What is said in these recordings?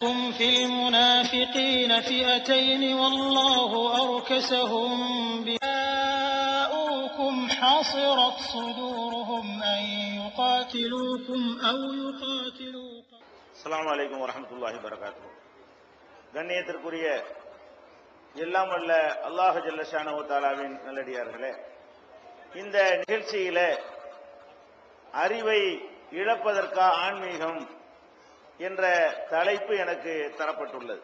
هم في المنافقين فئتين والله أركسهم بآؤكم حصرت صدورهم أن يقاتلوكم أو يقاتلوا அஸ்ஸலாமு அலைக்கும் வரஹ்மத்துல்லாஹி வரகாத்து கண்ணியத்திற்குரிய எல்லாம் வல்ல அல்லாஹ் ஜல்லஷானஹு தாலாவின் நல்லடியார்களே இந்த நிகழ்ச்சியில அறிவை இழப்பதற்கா ஆன்மீகம் என்ற தலைப்பு எனக்கு தரப்பட்டுள்ளது.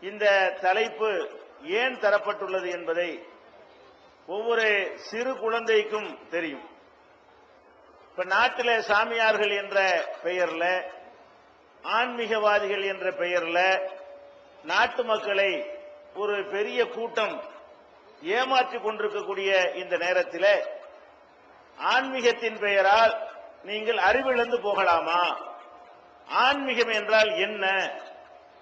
இந்த தலைப்பு ஏன் தரப்பட்டுள்ளது என்பதை ஒவ்வொரு சிறு குழந்தைக்கும் தெரியும். இப்ப நாட்டில் சாமியார்கள் என்ற பெயர்ல ஆன்மீகவாதிகள் என்ற பெயர்ல நாட்டு மக்களை ஒரு பெரிய கூட்டம் ஏமாற்றிக் கொண்டிருக்கக்கூடிய இந்த நேரத்தில் ஆன்மீகத்தின் பெயரால் நீங்கள் அறிவிழந்து போகலாமா? ஆன்மீகம் என்றால் என்ன?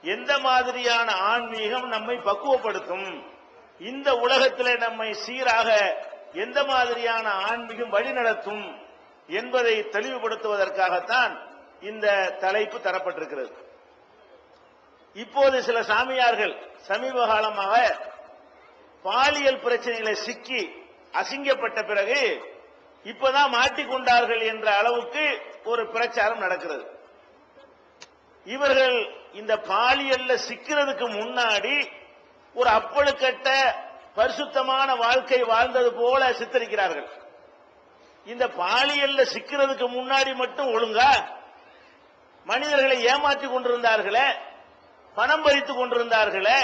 எந்த மாதிரியான ஆன்மீகம் நம்மை பக்குவப்படுத்தும்? இந்த உலகத்தில் நம்மை சீராக எந்த மாதிரியான ஆன்மீகம் வழிநடத்தும் என்பதை தெளிவுபடுத்துவதற்காகத்தான் இந்த தலைப்பு தரப்பட்டிருக்கிறது. இப்போது சில சாமியார்கள் சமீப காலமாக பாலியல் பிரச்சனைகளை சிக்கி அசிங்கப்பட்ட பிறகு இப்பதான் மாட்டிக்கொண்டார்கள் என்ற அளவுக்கு ஒரு பிரச்சாரம் நடக்கிறது. இவர்கள் இந்த பாலியல்ல சிக்கிறதுக்கு முன்னாடி ஒரு அப்பழுக்கட்ட பரிசுத்தமான வாழ்க்கை வாழ்ந்தது போல சித்தரிக்கிறார்கள். இந்த பாலியல்ல சிக்கிறதுக்கு முன்னாடி மட்டும் ஒழுங்கா மனிதர்களை ஏமாற்றி கொண்டிருந்தார்களே பணம் பறித்து கொண்டிருந்தார்களே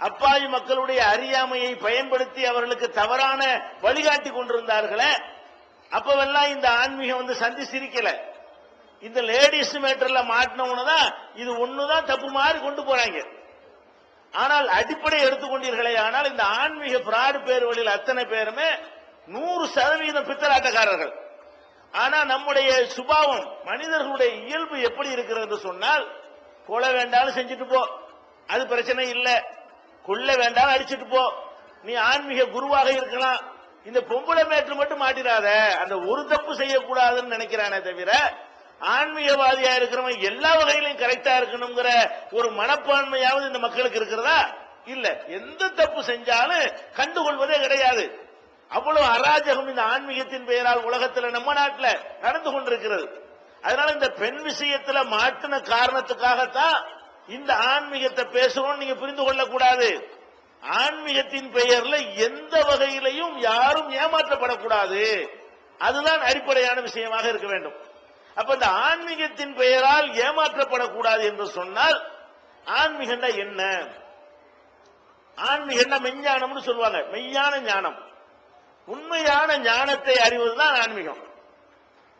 அப்பாவி மக்களுடைய அறியாமையை பயன்படுத்தி அவர்களுக்கு தவறான வழிகாட்டி கொண்டிருந்தார்களே அப்பவெல்லாம் இந்த ஆன்மீகம் வந்து சந்தி சிரிக்கலை இந்த லேடிஸ் மேட்டர்ல மாட்டினவனு தான் இது ஒண்ணுதான் தப்பு மாதிரி கொண்டு போறாங்க. ஆனால் அடிப்படை எடுத்துக்கொண்டீர்களே ஆனால் இந்த ஆன்மீக பிராடு பேர் வழியில் அத்தனை பேருமே நூறு சதவீதம் பித்தலாட்டக்காரர்கள். ஆனா நம்முடைய சுபாவம் மனிதர்களுடைய இயல்பு எப்படி இருக்கிறது சொன்னால் கொலை வேண்டாலும் செஞ்சுட்டு போ. அது பிரச்சனை இல்லை. கொல்ல வேண்டாலும் அடிச்சிட்டு போ. நீ ஆன்மீக குருவாக இருக்கலாம். இந்த பொம்பளை மேற்று மட்டும் மாட்டிடாத. அந்த ஒரு தப்பு செய்யக்கூடாதுன்னு நினைக்கிறானே தவிர ஆன்மீகவாதியா இருக்கிறவன் எல்லா வகையிலும் கரெக்டா இருக்கணுங்கிற ஒரு மனப்பான்மையாவது இந்த மக்களுக்கு இருக்கிறதா? இல்ல. எந்த தப்பு செஞ்சாலும் கண்டுகொள்வதே கிடையாது. அவ்வளவு அராஜகம் இந்த ஆன்மீகத்தின் பெயரால் உலகத்துல நம்ம நாட்டில் நடந்து கொண்டிருக்கிறது. அதனால இந்த பெண் விஷயத்துல மாட்டின காரணத்துக்காகத்தான் இந்த ஆன்மீகத்தை பேசுறோம் நீங்க புரிந்து கொள்ளக்கூடாது. ஆன்மீகத்தின் பெயர்ல எந்த வகையிலையும் யாரும் ஏமாற்றப்படக்கூடாது. அதுதான் அடிப்படையான விஷயமாக இருக்க வேண்டும். அப்ப இந்த ஆன்மீகத்தின் பெயரால் ஏமாற்றப்படக்கூடாது என்று சொன்னால் ஆன்மீகம்னா என்ன? ஆன்மீகம்னா மெஞ்ஞானம்னு சொல்லுவாங்க. மெய்யான ஞானம். உண்மையான ஞானத்தை அறிவதுதான் ஆன்மீகம்.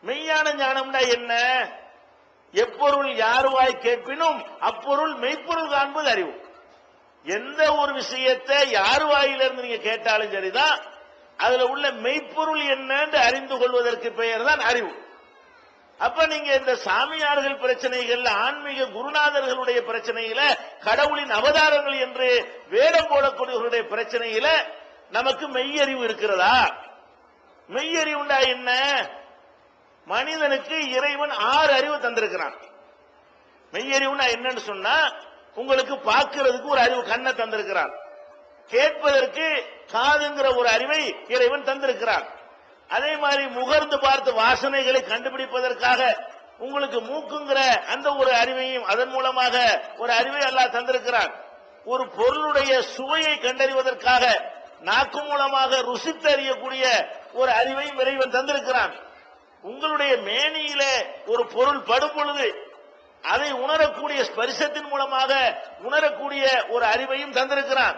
மெய்யான ஞானம்னா என்ன? எப்பொருள் யாருவாய் கேட்பினும் அப்பொருள் மெய்ப்பொருள் காண்பது அறிவு. எந்த ஒரு விஷயத்தை யார் வாயிலிருந்து நீங்க கேட்டாலும் சரிதான் அதுல உள்ள மெய்ப்பொருள் என்னன்னு அறிந்து கொள்வதற்கு பெயர் தான் அறிவு. அப்ப நீங்க இந்த சாமியார்கள் பிரச்சனைகள் ஆன்மீக குருநாதர்களுடைய பிரச்சனையில கடவுளின் அவதாரங்கள் என்று வேடம் போடக்கூடியவர்களுடைய பிரச்சனையில நமக்கு மெய்யறிவு இருக்கிறதா? மெய்யறிவுண்டா என்ன? மனிதனுக்கு இறைவன் ஆறு அறிவு தந்திருக்கிறான். மெய்யறிவுனா என்னன்னு சொன்னா உங்களுக்கு பார்க்கிறதுக்கு ஒரு அறிவு கண்ணை தந்திருக்கிறான். கேட்பதற்கு காதுங்கிற ஒரு அறிவை இறைவன் தந்திருக்கிறான். அதே மாதிரி முகர்ந்து பார்த்து வாசனைகளை கண்டுபிடிப்பதற்காக உங்களுக்கு மூக்குங்கிற அந்த ஒரு அறிவையும் அதன் மூலமாக ஒரு அறிவை அல்லாஹ் தந்திருக்கிறான். ஒரு பொருளுடைய சுவையை கண்டறிவதற்காக நாக்கு மூலமாக ருசித்து அறியக்கூடிய ஒரு அறிவையும் இறைவன் தந்திருக்கிறான். உங்களுடைய மேனியில ஒரு பொருள் படும் பொழுது அதை உணரக்கூடிய ஸ்பரிசத்தின் மூலமாக உணரக்கூடிய ஒரு அறிவையும் தந்திருக்கிறான்.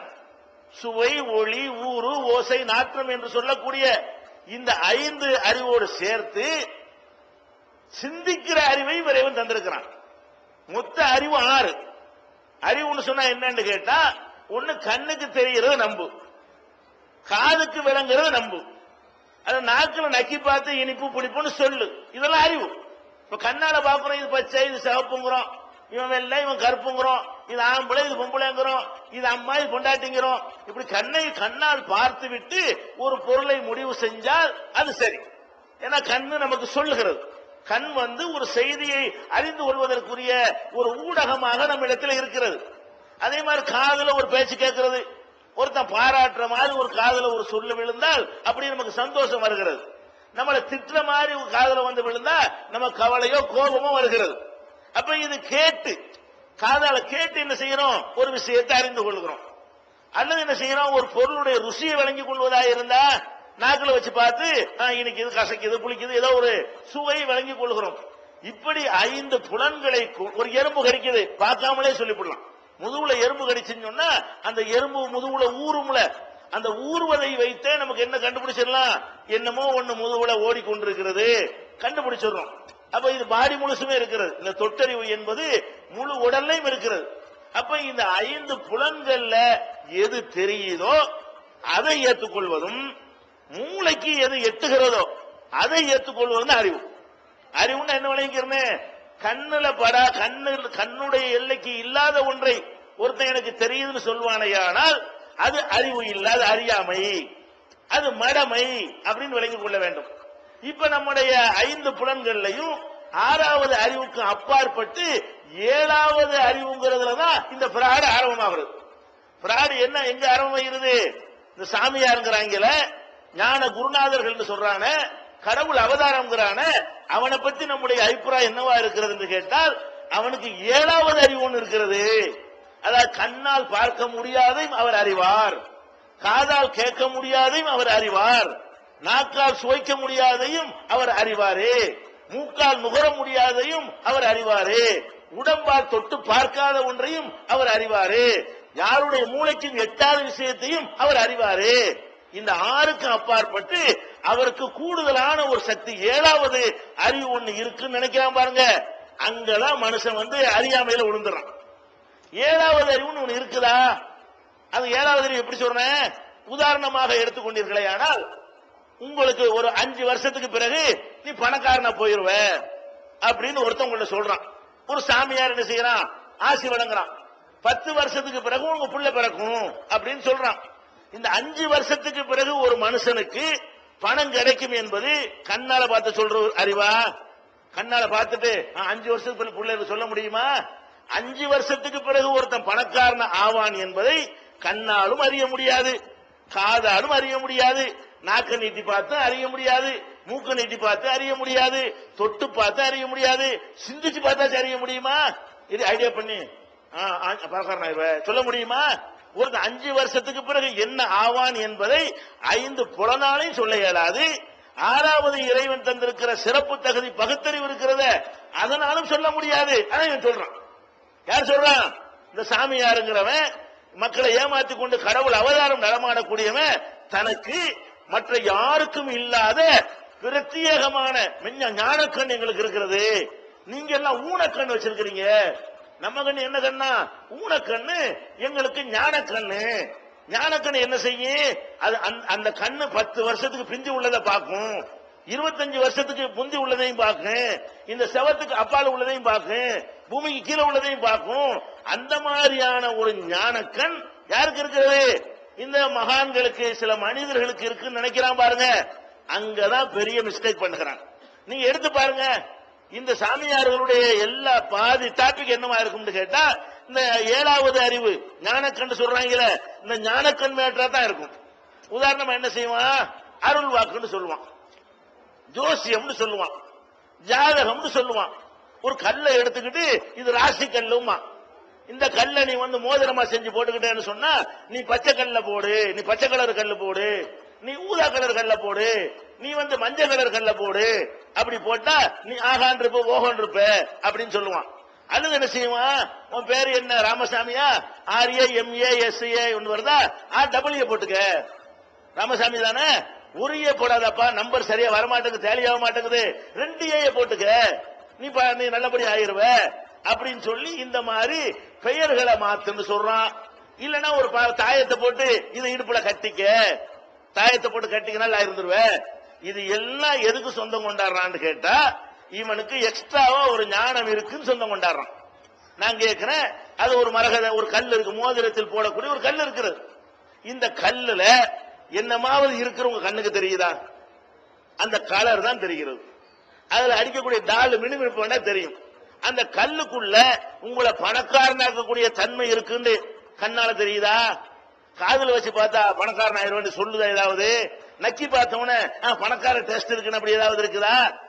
சுவை ஒளி ஊறு ஓசை நாற்றம் என்று சொல்லக்கூடிய இந்த ஐந்து அறிவோடு சேர்த்து சிந்திக்கிற அறிவையும் இறைவன் தந்திருக்கிறான். மொத்த அறிவு ஆறு. அறிவுன்னு சொன்னா என்னன்னு கேட்டா ஒண்ணு கண்ணுக்கு தெரிகிறது நம்பு. காதுக்கு விளங்குறது நம்பு. அது நாக்கில் நக்கி பார்த்து இனிப்பு பிடிப்புன்னு சொல்லு. இதெல்லாம் அறிவு. இப்ப கண்ணால பாக்குறோம் இது பச்சை இது சிவப்புங்கிறோம். இவன் வெள்ளை இவன் கருப்புங்கிறோம். இது ஆம்பளை இது பொம்பளைங்கிறோம். இது அம்மா இது பொண்டாட்டிங்கிறோம். இப்படி கண்ணை கண்ணால் பார்த்து விட்டு ஒரு பொருளை முடிவு செஞ்சால் அது சரி. ஏன்னா கண்ணு நமக்கு சொல்லுகிறது. கண் வந்து ஒரு செய்தியை அறிந்து கொள்வதற்குரிய ஒரு ஊடகமாக நம்ம இடத்துல இருக்கிறது. அதே மாதிரி காதல ஒரு பேச்சு கேட்கிறது. ஒருத்தன் பாராட்டுற மாதிரி ஒரு காதல ஒரு சொல்லு விழுந்தால் அப்படி நமக்கு சந்தோஷம் வருகிறது. நம்மளை திட்டுற மாதிரி காதல வந்து விழுந்தா நம்ம கவலையோ கோபமோ வருகிறது. அப்ப இது கேட்டு காதால கேட்டு என்ன செய்யறோம்? ஒரு விஷயத்தை அறிந்து கொள்கிறோம். அல்லது என்ன செய்யறோம்? ஒரு பொருளுடைய ருசியை வழங்கி கொள்வதா இருந்தா நாக்கில் வச்சு பார்த்து இன்னைக்கு இது கசக்குது புளிக்குது ஏதோ ஒரு சுவை வழங்கி கொள்கிறோம். இப்படி ஐந்து புலன்களை ஒரு எறும்பு கடிக்குது பார்க்காமலே சொல்லிவிடலாம். முதுகுல எறும்பு கடிச்சுன்னு சொன்னா அந்த எறும்பு முதுகுல ஊறும்ல. அந்த ஊர்வதை வைத்தே நமக்கு என்ன கண்டுபிடிச்சிடலாம்? என்னமோ ஒண்ணு முதுகுல ஓடிக்கொண்டிருக்கிறது. கண்டுபிடிச்சிடுறோம். அப்ப இது பாடி முழுசுமே இருக்கிறது. இந்த தொட்டறிவு என்பது முழு உடல்லையும் இருக்கிறது. அப்ப இந்த ஐந்து புலன்கள்ல எது தெரியுதோ அதை ஏற்றுக்கொள்வதும் மூளைக்கு எது எட்டுகிறதோ அதை ஏற்றுக்கொள்வதும் அறிவு. அறிவுன்னா என்ன விளங்கிக்கிறனே? கண்ணுல படா கண்ணு கண்ணுடைய எல்லைக்கு இல்லாத ஒன்றை ஒருத்தன் எனக்கு தெரியுதுன்னு சொல்வானையானால் அது அறிவு இல்லாத அறியாமை அது மடமை அப்படின்னு விளங்கிக் கொள்ள வேண்டும். இப்ப நம்முடைய ஐந்து புலன்கள்லையும் ஆறாவது அறிவுக்கு அப்பாற்பட்டு ஏழாவது அறிவுங்கிறதுல தான் இந்த பிராடு ஆரம்பமாகிறது. பிராடு என்ன எங்க ஆரம்பமாகிறது? இந்த சாமியாருங்கிறாங்கல ஞான குருநாதர்கள் சொல்றான கடவுள் அவதாரம்ங்கிறான அவனை பத்தி நம்முடைய அபிப்பிராயம் என்னவா இருக்கிறது என்று கேட்டால் அவனுக்கு ஏழாவது அறிவு ஒன்று இருக்கிறது. அதாவது கண்ணால் பார்க்க முடியாதையும் அவர் அறிவார் காதால் கேட்க முடியாதையும் அவர் அறிவார். நாக்கால் சுவைக்க முடியாதையும் அவர் அறிவாரே. மூக்கால் நுகர முடியாதையும் அவர் அறிவாரே. உடம்பால் தொட்டு பார்க்காத ஒன்றையும் அவர் அறிவாரே. யாருடைய மூளைக்கும் எட்டாத விஷயத்தையும் அவர் அறிவாரே. இந்த ஆறுக்கும் அப்பாற்பட்டு அவருக்கு கூடுதலான ஒரு சக்தி ஏழாவது அறிவு ஒண்ணு இருக்குன்னு நினைக்கிறான் பாருங்க. அங்கதான் மனுஷன் வந்து அறியாமையில விழுந்துறான் ஏழாவது அறிவுன்னு ஒண்ணு இருக்குதா? அது ஏழாவது அறிவு எப்படி சொல்றேன்? உதாரணமாக எடுத்துக்கொண்டீர்களே ஆனால் உங்களுக்கு ஒரு அஞ்சு வருஷத்துக்கு பிறகு நீ பணக்காரனா போயிருவ அப்படின்னு ஒருத்தன் சொல்றான். ஒரு சாமியார் என்ன செய்யறான்? ஆசி வழங்குறான். பத்து வருஷத்துக்கு பிறகு உங்க புள்ள பிறக்கும் அப்படின்னு சொல்றான். இந்த அஞ்சு வருஷத்துக்கு பிறகு ஒரு மனுஷனுக்கு பணம் கிடைக்கும் என்பது கண்ணால பார்த்து சொல்ற அறிவா? கண்ணால பார்த்துட்டு அஞ்சு வருஷத்துக்கு பிறகு பிள்ளை சொல்ல முடியுமா? அஞ்சு வருஷத்துக்கு பிறகு ஒருத்தன் பணக்காரன் ஆவான் என்பதை கண்ணாலும் அறிய முடியாது. காதாலும் அறிய முடியாது நாக்க நீட்டி பார்த்து அறிய முடியாது மூக்க நீட்டி பார்த்து அறிய முடியாது தொட்டு பார்த்து அறிய முடியாது சிந்திச்சு பார்த்தாச்சும் அறிய முடியுமா? இது ஐடியா பண்ணி. ஆ, சொல்ல முடியுமா? ஒரு அஞ்சு வருஷத்துக்கு பிறகு என்ன ஆவான் என்பதை ஐந்து புலனாலையும் சொல்ல இயலாது. ஆறாவது இறைவன் தந்திருக்கிற சிறப்பு தகுதி பகுத்தறிவு இருக்கிறத அதனாலும் சொல்ல முடியாது. அதான் இவன் சொல்றான். யார் சொல்றான்? இந்த சாமியாருங்கிறவன் மக்களை ஏமாத்தி கொண்டு கடவுள் அவதாரம் நடமாடக்கூடியவன் தனக்கு மற்ற யாருக்கும் இல்லாத பிரத்யேகமான மின்ன ஞானக்கண் எங்களுக்கு இருக்கிறது. நீங்க எல்லாம் ஊனக்கண் வச்சிருக்கிறீங்க. நம்ம கண்ணு என்ன கண்ணா? ஊனக்கண்ணு. எங்களுக்கு ஞானக்கண்ணு. ஞானக்கண்ணு என்ன செய்யும்? அது அந்த- அந்த கண்ணு பத்து வருஷத்துக்கு பிஞ்சு உள்ளதை பார்க்கும். இருபத்தஞ்சு வருஷத்துக்கு முந்தி உள்ளதையும் பார்க்கும் இந்த செவத்துக்கு அப்பால் உள்ளதையும் பார்க்கும் பூமிக்கு கீழே உள்ளதையும் பார்க்கும் அந்த மாதிரியான ஒரு ஞானக்கண் யாருக்கு இருக்கிறது? இந்த மகான்களுக்கு சில மனிதர்களுக்கு இருக்குன்னு நினைக்கிறான் பாருங்க. அங்கதான் பெரிய மிஸ்டேக் பண்ணுகிறான். நீங்க எடுத்து பாருங்க. இந்த சாமியார்களுடைய எல்லா பாதி டாபிக் என்னவா இருக்கும்னு கேட்டா இந்த ஏழாவது அறிவு ஞானக்கண் சொல்றாங்கல்ல இந்த ஞானக்கண் மேட்டரா தான் இருக்கும். உதாரணமா என்ன செய்வான்? அருள் வாக்குன்னு சொல்லுவான். ஜோசியம்னு சொல்லுவான். ஜாதகம்னு சொல்லுவான். ஒரு கல்லை எடுத்துக்கிட்டு இது ராசி கல்லுமா இந்த கல்லை நீ வந்து மோதிரமா செஞ்சு போட்டுக்கிட்டேன்னு சொன்னா நீ பச்சை கல்ல போடு நீ பச்சை கலர் கல்லு போடு நீ ஊதா கலர் கல்ல போடு நீ வந்து மஞ்சள் கலர் கல்ல போடு அப்படி போட்டா நீ ஆகான் இருப்ப ஓகன் இருப்ப அப்படின்னு சொல்லுவான். அல்லது என்ன செய்வான் உன் பேரு என்ன ராமசாமியா? ஆர்ஏ எம்ஏ எஸ்ஏ ஒன்று வருதா? ஆ டபிள்யூ போட்டுக்க. ராமசாமி தானே? உரிய போடாதப்பா நம்பர் சரியா வர மாட்டேங்குது தேலியாக மாட்டேங்குது. ரெண்டு ஏய போட்டுக்க. நீ பா- நீ நல்லபடி ஆயிருவ. அப்படின்னு சொல்லி இந்த மாதிரி பெயர்களை மாத்துன்னு சொல்றான். இல்லைன்னா ஒரு தாயத்தை போட்டு இதை இடுப்புல கட்டிக்க. தாயத்தை போட்டு கட்டிக்க நல்லா இருந்துருவ. இது எல்லாம் எதுக்கு சொந்தம் கொண்டாடுறான்னு கேட்டா இவனுக்கு எக்ஸ்ட்ராவா ஒரு ஞானம் இருக்குன்னு சொந்தம் கொண்டாடுறான். நான் கேட்கிறேன் அது ஒரு மரகத ஒரு கல் இருக்கு மோதிரத்தில் போடக்கூடிய ஒரு கல் இருக்கிறது இந்த கல்லுல என்னமாவது இருக்கிறவங்க கண்ணுக்கு தெரியுதா? அந்த கலர் தான் தெரிகிறது. அதுல அடிக்கக்கூடிய டால் மினுமினுப்பு வேணா தெரியும். அந்த கல்லுக்குள்ள உங்களை பணக்காரனாக்கக்கூடிய தன்மை இருக்குன்னு கண்ணால தெரியுதா? காதல் வச்சு பார்த்தா பணக்காரன் ஆயிரம் சொல்லுதா ஏதாவது? நக்கி பார்த்தவன பணக்கார டெஸ்ட் இருக்குன்னு அப்படி ஏதாவது இருக்குதா?